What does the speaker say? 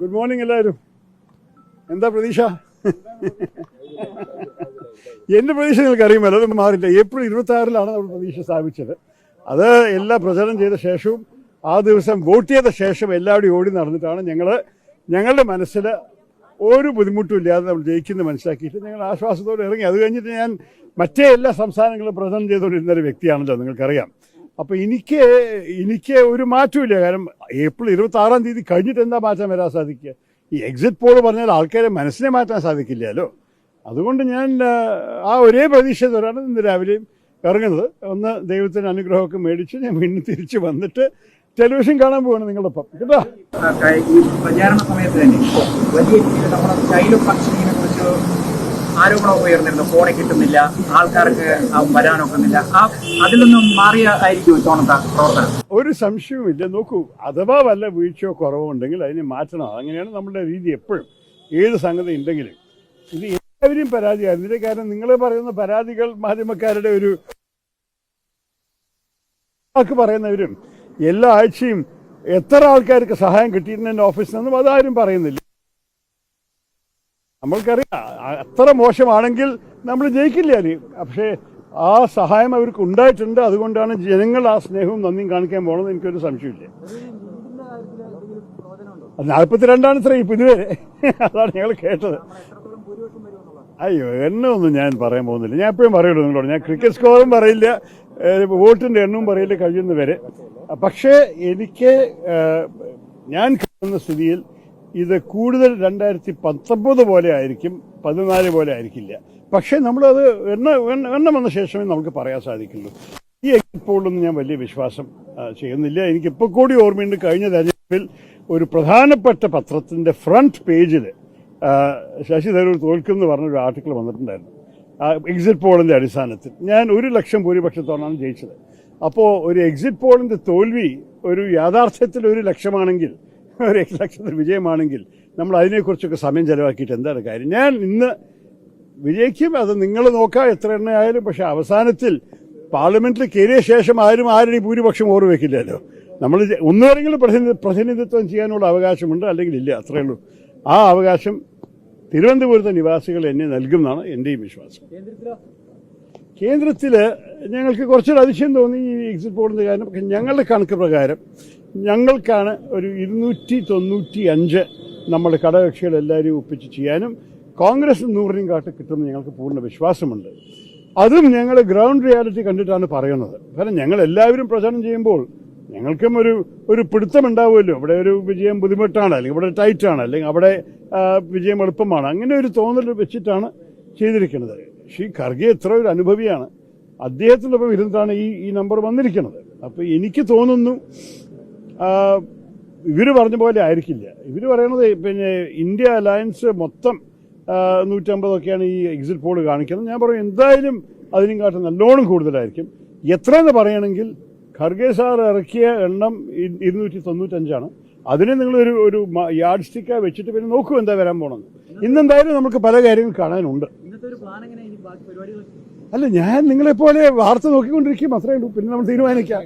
Good morning എല്ലാവരും. എന്താ പ്രതീക്ഷ? എന്റെ പ്രതീക്ഷ നിങ്ങൾക്ക് അറിയുമല്ലോ അത് മാറില്ല. ഏപ്രിൽ ഇരുപത്തി ആറിലാണ് നമ്മൾ പ്രതീക്ഷ സ്ഥാപിച്ചത്. അത് എല്ലാ പ്രചരണം ചെയ്ത ശേഷവും ആ ദിവസം വോട്ട് ചെയ്ത ശേഷം എല്ലാവരും ഓടി നടന്നിട്ടാണ് ഞങ്ങൾ ഞങ്ങളുടെ മനസ്സിൽ ഒരു ബുദ്ധിമുട്ടും ഇല്ലാതെ നമ്മൾ ജയിക്കുന്നത് മനസ്സിലാക്കിയിട്ട് ഞങ്ങൾ ആശ്വാസത്തോടെ ഇറങ്ങി. അത് കഴിഞ്ഞിട്ട് ഞാൻ മറ്റേ എല്ലാ സംസ്ഥാനങ്ങളും പ്രചരണം ചെയ്തുകൊണ്ടിരുന്ന ഒരു വ്യക്തിയാണല്ലോ നിങ്ങൾക്കറിയാം. അപ്പോൾ എനിക്ക് എനിക്ക് ഒരു മാറ്റമില്ല കാരണം ഏപ്രിൽ ഇരുപത്തി ആറാം തീയതി കഴിഞ്ഞിട്ട് എന്താ മാറ്റം വരാൻ സാധിക്കുക? ഈ എക്സിറ്റ് പോൾ പറഞ്ഞാൽ ആൾക്കാരെ മനസ്സിനെ മാറ്റാൻ സാധിക്കില്ലല്ലോ. അതുകൊണ്ട് ഞാൻ ആ, ഒരേ പ്രതീക്ഷയോടാണ് ഇന്ന് രാവിലെയും ഇറങ്ങുന്നത്. ഒന്ന് ദൈവത്തിന്റെ അനുഗ്രഹമൊക്കെ മേടിച്ച് ഞാൻ വീണ്ടും തിരിച്ച് വന്നിട്ട് ടെലിവിഷൻ കാണാൻ പോവാണ് നിങ്ങളൊപ്പം കേട്ടോ? പ്രചാരണ സമയത്ത് തന്നെ വലിയ നമ്മുടെ ഫംഗ്ഷനിങ്ങിനെ കുറിച്ച് ആരോപണം ഉയർന്നിരുന്നു. ഫോണിൽ കിട്ടുന്നില്ല ആൾക്കാർക്ക് വരാനൊക്കുന്നില്ല. ആ അതിൽ നിന്നും മാറിയ ആയിരിക്കും ഇത്തവണത്തെ പ്രവർത്തനം? ഒരു സംശയവുമില്ല. നോക്കൂ അഥവാ വല്ല വീഴ്ചയോ കുറവോ ഉണ്ടെങ്കിൽ അതിനെ മാറ്റണം. അങ്ങനെയാണ് നമ്മുടെ രീതി എപ്പോഴും. ഏത് സംഗതി ഉണ്ടെങ്കിലും. ഇത് എല്ലാവരെയും പരാതിയായിരുന്നു. കാരണം നിങ്ങൾ പറയുന്ന പരാതികൾ മാധ്യമക്കാരുടെ ഒരു പറയുന്നവരും എല്ലാ ആഴ്ചയും എത്ര ആൾക്കാർക്ക് സഹായം കിട്ടിയിരുന്നു ഓഫീസിൽ നിന്നും അതാരും പറയുന്നില്ല. നമ്മൾക്കറിയാം. അത്ര മോശമാണെങ്കിൽ നമ്മൾ ജയിക്കില്ല ഇനി. പക്ഷേ ആ സഹായം അവർക്ക് ഉണ്ടായിട്ടുണ്ട്. അതുകൊണ്ടാണ് ജനങ്ങൾ ആ സ്നേഹവും നന്ദിയും കാണിക്കാൻ പോകണമെന്ന് എനിക്കൊരു സംശയമില്ല നാൽപ്പത്തിരണ്ടാണ് ഇത്ര ഇപ്പം ഇതുവരെ. അതാണ് ഞങ്ങൾ കേട്ടത്. അയ്യോ എന്നെ ഒന്നും ഞാൻ പറയാൻ പോകുന്നില്ല. ഞാൻ എപ്പോഴും പറയുള്ളൂ നിങ്ങളോട്. ഞാൻ ക്രിക്കറ്റ് സ്കോറും പറയില്ല വോട്ടിന്റെ എണ്ണവും പറയില്ല കഴിയുന്ന വരെ പക്ഷേ എനിക്ക് ഞാൻ കാണുന്ന സ്ഥിതിയിൽ ഇത് കൂടുതൽ രണ്ടായിരത്തി പത്തൊമ്പത് പോലെ ആയിരിക്കും പതിനാല് പോലെ ആയിരിക്കില്ല. പക്ഷേ നമ്മളത് എണ്ണ എണ്ണ- വന്ന ശേഷമേ നമുക്ക് പറയാൻ സാധിക്കുള്ളൂ. ഈ എക്സിറ്റ് ഞാൻ വലിയ വിശ്വാസം ചെയ്യുന്നില്ല. എനിക്കിപ്പോൾ കൂടി ഓർമ്മയുണ്ട് കഴിഞ്ഞ തെരഞ്ഞെടുപ്പിൽ ഒരു പ്രധാനപ്പെട്ട പത്രത്തിന്റെ ഫ്രണ്ട് പേജിൽ ശശി തരൂർ തോൽക്കുമെന്ന് പറഞ്ഞൊരു ആർട്ടിക്കിൾ വന്നിട്ടുണ്ടായിരുന്നു. എക്സിറ്റ് പോളിന്റെ അടിസ്ഥാനത്തിൽ. ഞാൻ ഒരു ലക്ഷം ഭൂരിപക്ഷത്തോടാണ് ജയിച്ചത്. അപ്പോൾ ഒരു എക്സിറ്റ് പോളിന്റെ തോൽവി ഒരു യാഥാർത്ഥ്യത്തിൽ ഒരു ലക്ഷമാണെങ്കിൽ ഒരു ലക്ഷത്തിൽ വിജയമാണെങ്കിൽ നമ്മൾ അതിനെക്കുറിച്ചൊക്കെ സമയം ചെലവാക്കിയിട്ട് എന്താണ് കാര്യം? ഞാൻ ഇന്ന് വിജയിക്കും അത് നിങ്ങൾ നോക്കാം എത്ര എണ്ണ ആയാലും പക്ഷെ അവസാനത്തിൽ പാർലമെന്റിൽ കയറിയ ശേഷം ആരും ആരുടെയും ഭൂരിപക്ഷം ഓർവെക്കില്ലല്ലോ വെക്കില്ലല്ലോ. നമ്മൾ ഒന്നുവരെങ്കിലും പ്രതിനിധി പ്രതിനിധിത്വം ചെയ്യാനുള്ള അവകാശമുണ്ട് അല്ലെങ്കിൽ ഇല്ല അത്രയേ ഉള്ളൂ. ആ അവകാശം തിരുവനന്തപുരത്തെ നിവാസികൾ എന്നെ നൽകും എന്നാണ് എന്റെയും വിശ്വാസം കേന്ദ്രത്തിൽ ഞങ്ങൾക്ക് കുറച്ചൊരു അതിശയം തോന്നി ഈ എക്സിറ്റ് പോളിന്റെ കാര്യം. ഞങ്ങളുടെ കണക്ക് പ്രകാരം ഞങ്ങൾക്കാണ് ഒരു ഇരുന്നൂറ്റി തൊണ്ണൂറ്റി അഞ്ച് നമ്മുടെ ഘടകകക്ഷികളെല്ലാവരെയും ഒപ്പിച്ച് ചെയ്യാനും കോൺഗ്രസ് നൂറിനും കാട്ട് കിട്ടുമെന്ന് ഞങ്ങൾക്ക് പൂർണ വിശ്വാസമുണ്ട്. അതും ഞങ്ങൾ ഗ്രൗണ്ട് റിയാലിറ്റി കണ്ടിട്ടാണ് പറയുന്നത്. കാരണം ഞങ്ങൾ എല്ലാവരും പ്രചാരണം ചെയ്യുമ്പോൾ ഞങ്ങൾക്കും ഒരു ഒരു പിടുത്തം ഉണ്ടാവുമല്ലോ ഇവിടെ ഒരു വിജയം ബുദ്ധിമുട്ടാണ് അല്ലെങ്കിൽ ഇവിടെ ടൈറ്റാണ് അല്ലെങ്കിൽ അവിടെ വിജയം എളുപ്പമാണ്. അങ്ങനെ ഒരു തോന്നൽ വെച്ചിട്ടാണ് ചെയ്തിരിക്കുന്നത്. ശ്രീ ഖർഗെ എത്ര ഒരു അനുഭവിയാണ്. അദ്ദേഹത്തിനൊപ്പം ഇരുന്നിട്ടാണ് ഈ ഈ നമ്പർ വന്നിരിക്കുന്നത്. അപ്പോൾ എനിക്ക് തോന്നുന്നു ഇവർ പറഞ്ഞ പോലെ ആയിരിക്കില്ല. ഇവർ പറയുന്നത് പിന്നെ ഇന്ത്യ അലയൻസ് മൊത്തം നൂറ്റമ്പതൊക്കെയാണ് ഈ എക്സിറ്റ് പോൾ കാണിക്കുന്നത്. ഞാൻ പറയും എന്തായാലും അതിനും കാട്ടും നല്ലോണം കൂടുതലായിരിക്കും. എത്രയെന്ന് പറയുകയാണെങ്കിൽ ഖർഗെ സാർ ഇറക്കിയ എണ്ണം ഇരുന്നൂറ്റി തൊണ്ണൂറ്റഞ്ചാണ് അതിനെ നിങ്ങൾ ഒരു ഒരു യാഡ് സ്റ്റിക്കാ വെച്ചിട്ട് പിന്നെ നോക്കൂ എന്താ വരാൻ പോണെന്ന് ഇന്നെന്തായാലും നമുക്ക് പല കാര്യങ്ങൾ കാണാനുണ്ട്. അല്ല ഞാൻ നിങ്ങളെപ്പോലെ വാർത്ത നോക്കിക്കൊണ്ടിരിക്കും അത്രയേ ഉള്ളൂ. പിന്നെ നമ്മൾ തീരുമാനിക്കാം.